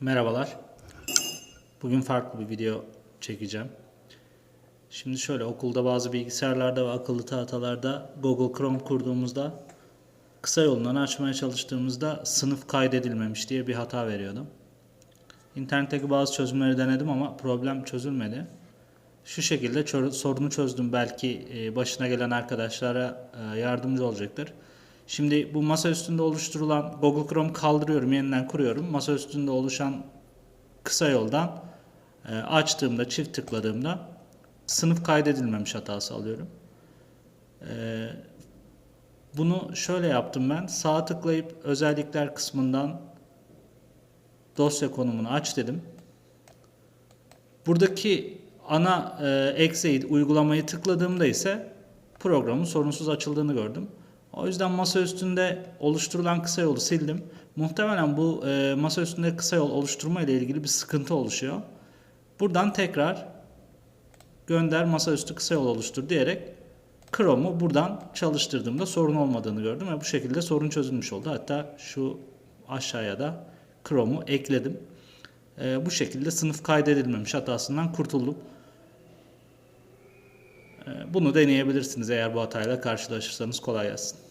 Merhabalar. Bugün farklı bir video çekeceğim. Şimdi şöyle okulda bazı bilgisayarlarda ve akıllı tahtalarda Google Chrome kurduğumuzda kısa yolundan açmaya çalıştığımızda sınıf kaydedilmemiş diye bir hata veriyordu. İnternetteki bazı çözümleri denedim ama problem çözülmedi. Şu şekilde sorunu çözdüm. Belki e, başına gelen arkadaşlara e, yardımcı olacaktır. Şimdi bu masa üstünde oluşturulan Google Chrome kaldırıyorum, yeniden kuruyorum. Masa üstünde oluşan kısa yoldan e, açtığımda, çift tıkladığımda sınıf kaydedilmemiş hatası alıyorum. E, bunu şöyle yaptım ben. Sağ tıklayıp özellikler kısmından dosya konumunu aç dedim. Buradaki ana e, exe uygulamayı tıkladığımda ise programın sorunsuz açıldığını gördüm. O yüzden masa üstünde oluşturulan kısa yolu sildim. Muhtemelen bu e, masa üstünde kısa yol oluşturma ile ilgili bir sıkıntı oluşuyor. Buradan tekrar gönder masaüstü kısa yol oluştur diyerek Chrome'u buradan çalıştırdığımda sorun olmadığını gördüm ve bu şekilde sorun çözülmüş oldu. Hatta şu aşağıya da Chrome'u ekledim. E, bu şekilde sınıf kaydedilmemiş hatasından kurtuldum. E, bunu deneyebilirsiniz eğer bu hatayla karşılaşırsanız kolay gelsin.